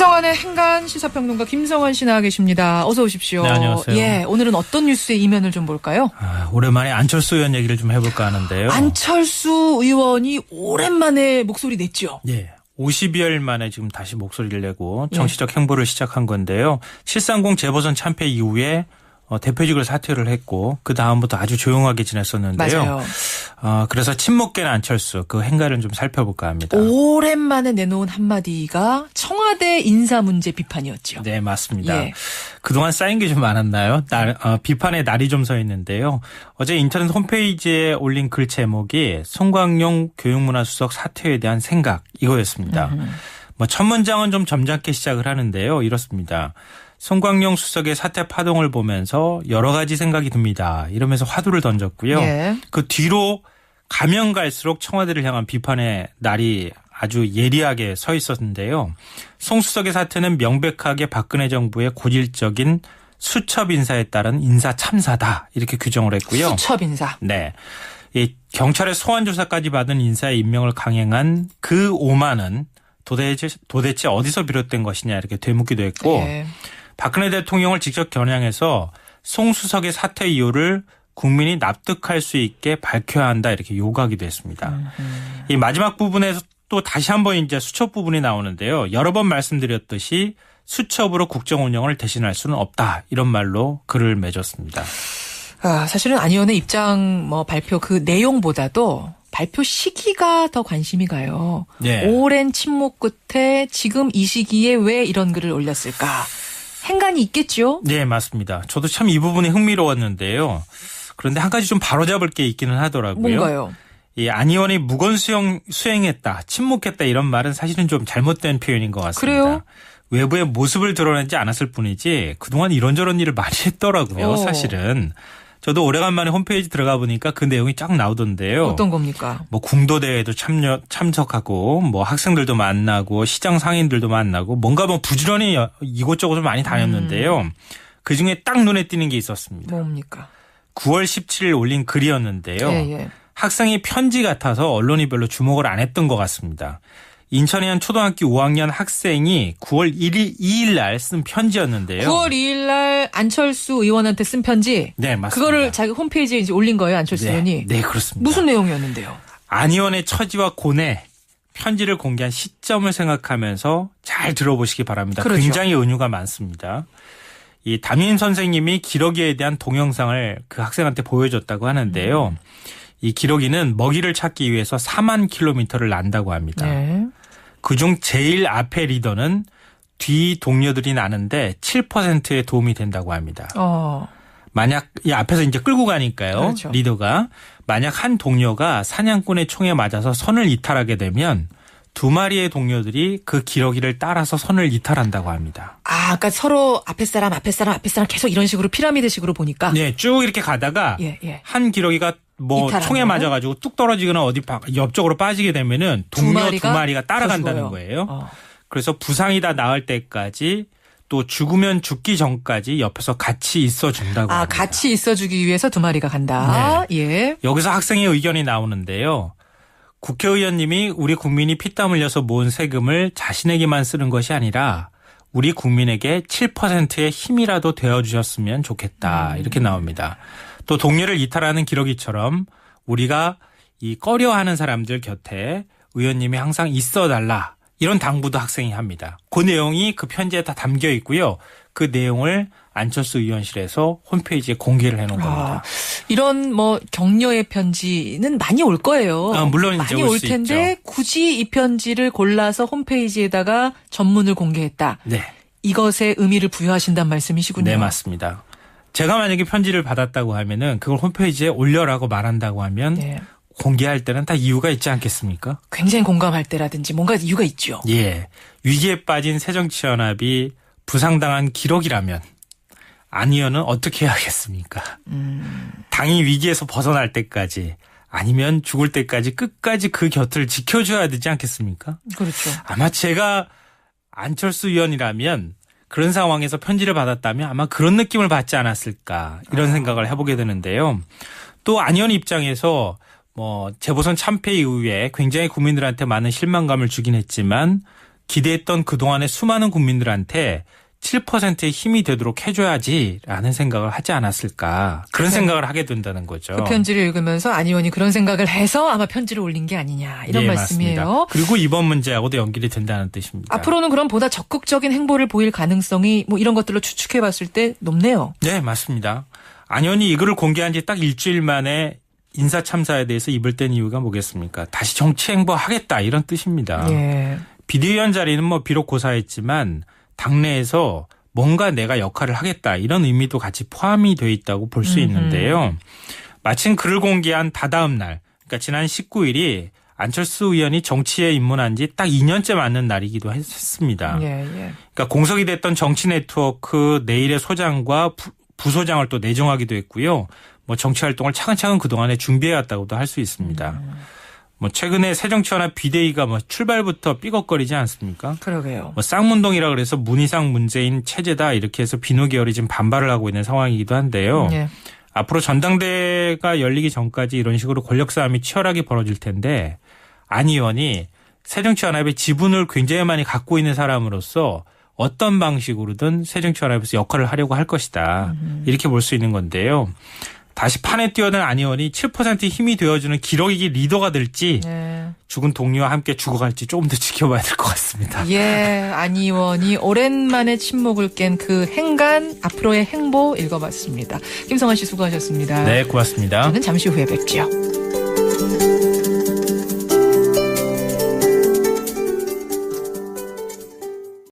김성환의 행간 시사평론가 김성환 씨 나와 계십니다. 어서 오십시오. 네, 안녕하세요. 예, 오늘은 어떤 뉴스의 이면을 좀 볼까요? 아, 오랜만에 안철수 의원 얘기를 좀 해볼까 하는데요. 안철수 의원이 오랜만에 목소리 냈죠. 예. 50여일 만에 지금 다시 목소리를 내고 예. 정치적 행보를 시작한 건데요. 730 재보선 참패 이후에 어, 대표직을 사퇴를 했고 그 다음부터 아주 조용하게 지냈었는데요. 맞아요. 어, 그래서 침묵된 안철수 그 행가를 좀 살펴볼까 합니다. 오랜만에 내놓은 한마디가 청와대 인사 문제 비판이었죠. 네, 맞습니다. 예. 그동안 쌓인 게 좀 많았나요? 날, 어, 비판의 날이 좀 서 있는데요. 어제 인터넷 홈페이지에 올린 글 제목이 송광용 교육문화수석 사퇴에 대한 생각 이거였습니다. 뭐첫 문장은 좀 점잖게 시작을 하는데요. 이렇습니다. 송광용 수석의 사퇴 파동을 보면서 여러 가지 생각이 듭니다. 이러면서 화두를 던졌고요. 예. 그 뒤로 가면 갈수록 청와대를 향한 비판의 날이 아주 예리하게 서 있었는데요. 송 수석의 사태는 명백하게 박근혜 정부의 고질적인 수첩 인사에 따른 인사 참사다 이렇게 규정을 했고요. 수첩 인사. 네. 이 경찰의 소환 조사까지 받은 인사의 임명을 강행한 그 오만은 도대체 도대체 어디서 비롯된 것이냐 이렇게 되묻기도 했고 예. 박근혜 대통령을 직접 겨냥해서 송 수석의 사퇴 이유를 국민이 납득할 수 있게 밝혀야 한다 이렇게 요구하기도 했습니다. 이 마지막 부분에서 또 다시 한번 이제 수첩 부분이 나오는데요. 여러 번 말씀드렸듯이 수첩으로 국정 운영을 대신할 수는 없다 이런 말로 글을 맺었습니다. 아, 사실은 안 의원의 입장 뭐 발표 그 내용보다도 발표 시기가 더 관심이 가요. 네. 오랜 침묵 끝에 지금 이 시기에 왜 이런 글을 올렸을까? 행간이 있겠죠? 네, 맞습니다. 저도 참 이 부분이 흥미로웠는데요. 그런데 한 가지 좀 바로잡을 게 있기는 하더라고요. 뭔가요? 이 안 의원이 무건 수행 수행했다, 침묵했다 이런 말은 사실은 좀 잘못된 표현인 것 같습니다. 그래요? 외부의 모습을 드러내지 않았을 뿐이지 그동안 이런저런 일을 많이 했더라고요. 어. 사실은 저도 오래간만에 홈페이지 들어가 보니까 그 내용이 쫙 나오던데요. 어떤 겁니까? 뭐 궁도 대회도 참여 참석하고 뭐 학생들도 만나고 시장 상인들도 만나고 뭔가 뭐 부지런히 이곳저곳을 많이 다녔는데요. 음. 그 중에 딱 눈에 띄는 게 있었습니다. 뭡니까? 9월 17일 올린 글이었는데요. 예, 예. 학생이 편지 같아서 언론이 별로 주목을 안 했던 것 같습니다. 인천의 한 초등학교 5학년 학생이 9월 1일 2일 날 쓴 편지였는데요. 9월 2일 날 안철수 의원한테 쓴 편지. 네, 맞습니다. 그거를 자기 홈페이지에 이제 올린 거예요, 안철수 네, 의원이. 네, 그렇습니다. 무슨 내용이었는데요? 안 의원의 처지와 고뇌, 편지를 공개한 시점을 생각하면서 잘 들어보시기 바랍니다. 그렇죠. 굉장히 은유가 많습니다. 이 담임 선생님이 기러기에 대한 동영상을 그 학생한테 보여줬다고 하는데요. 음. 이 기러기는 먹이를 찾기 위해서 4만 킬로미터를 난다고 합니다. 네. 그중 제일 앞에 리더는 뒤 동료들이 나는데 7%의 도움이 된다고 합니다. 어. 만약 이 앞에서 이제 끌고 가니까요. 그렇죠. 리더가 만약 한 동료가 사냥꾼의 총에 맞아서 선을 이탈하게 되면 두 마리의 동료들이 그 기러기를 따라서 선을 이탈한다고 합니다. 아, 그러니까 서로 앞에 사람, 앞에 사람, 앞에 사람 계속 이런 식으로 피라미드식으로 보니까. 네, 쭉 이렇게 가다가 예, 예. 한 기러기가 뭐 총에? 맞아가지고 뚝 떨어지거나 어디 바- 옆쪽으로 빠지게 되면은 동료 두 마리가, 더 따라간다는 죽어요. 거예요. 어. 그래서 부상이 다 나을 때까지 또 죽으면 죽기 전까지 옆에서 같이 있어 준다고 아, 합니다. 같이 있어 주기 위해서 두 마리가 간다. 네. 예. 여기서 학생의 의견이 나오는데요. 국회의원님이 우리 국민이 피땀 흘려서 모은 세금을 자신에게만 쓰는 것이 아니라 우리 국민에게 7%의 힘이라도 되어 주셨으면 좋겠다. 이렇게 나옵니다. 또 동료를 이탈하는 기러기처럼 우리가 이 꺼려하는 사람들 곁에 의원님이 항상 있어 달라. 이런 당부도 학생이 합니다. 그 내용이 그 편지에 다 담겨 있고요. 그 내용을 안철수 의원실에서 홈페이지에 공개를 해 놓은 겁니다. 아, 이런 뭐 격려의 편지는 많이 올 거예요. 아, 물론 이제 많이 올올수 텐데 굳이 이 편지를 골라서 홈페이지에다가 전문을 공개했다. 네. 이것에 의미를 부여하신단 말씀이시군요. 네, 맞습니다. 제가 만약에 편지를 받았다고 하면은 그걸 홈페이지에 올려라고 말한다고 하면 네. 공개할 때는 다 이유가 있지 않겠습니까? 굉장히 공감할 때라든지 뭔가 이유가 있죠. 예. 위기에 빠진 새정치연합이 부상당한 기록이라면 안 의원은 어떻게 해야겠습니까? 당이 위기에서 벗어날 때까지 아니면 죽을 때까지 끝까지 그 곁을 지켜줘야 되지 않겠습니까? 그렇죠. 아마 제가 안철수 의원이라면 그런 상황에서 편지를 받았다면 아마 그런 느낌을 받지 않았을까 이런 생각을 해보게 되는데요. 또 안 의원 입장에서 뭐 재보선 참패 이후에 굉장히 국민들한테 많은 실망감을 주긴 했지만 기대했던 그동안의 수많은 국민들한테 7%의 힘이 되도록 해줘야지라는 생각을 하지 않았을까. 그런 생각을 하게 된다는 거죠. 그 편지를 읽으면서 안 의원이 그런 생각을 해서 아마 편지를 올린 게 아니냐 이런 예, 말씀이에요. 맞습니다. 그리고 이번 문제하고도 연결이 된다는 뜻입니다. 앞으로는 그럼 보다 적극적인 행보를 보일 가능성이 뭐 이런 것들로 추측해 봤을 때 높네요. 네, 맞습니다. 안 의원이 이 글을 공개한 지 딱 일주일 만에 인사 참사에 대해서 입을 뗀 이유가 뭐겠습니까? 다시 정치 행보하겠다 이런 뜻입니다. 예. 비대위원 자리는 뭐 비록 고사했지만 당내에서 뭔가 내가 역할을 하겠다 이런 의미도 같이 포함이 돼 있다고 볼 수 있는데요. 마침 글을 공개한 다다음 날, 그러니까 지난 19일이 안철수 의원이 정치에 입문한 지 딱 2년째 맞는 날이기도 했습니다. 예, 예. 그러니까 공석이 됐던 정치 네트워크 내일의 소장과 부, 부소장을 또 내정하기도 했고요. 뭐 정치 활동을 차근차근 그동안에 준비해왔다고도 할 수 있습니다. 뭐 최근에 새정치연합 비대위가 뭐 출발부터 삐걱거리지 않습니까? 그러게요. 뭐 쌍문동이라 그래서 문희상 문재인 체제다 이렇게 해서 비노 계열이 지금 반발을 하고 있는 상황이기도 한데요. 예. 앞으로 전당대가 열리기 전까지 이런 식으로 권력 싸움이 치열하게 벌어질 텐데 안 의원이 새정치연합의 지분을 굉장히 많이 갖고 있는 사람으로서 어떤 방식으로든 새정치연합에서 역할을 하려고 할 것이다. 이렇게 볼 수 있는 건데요. 다시 판에 뛰어든 안 의원이 7% 힘이 되어주는 기러기 리더가 될지 예. 죽은 동료와 함께 죽어갈지 조금 더 지켜봐야 될 것 같습니다. 예, 안 의원이 오랜만에 침묵을 깬 그 행간 앞으로의 행보 읽어봤습니다. 김성환 씨 수고하셨습니다. 네, 고맙습니다. 저는 잠시 후에 뵙죠.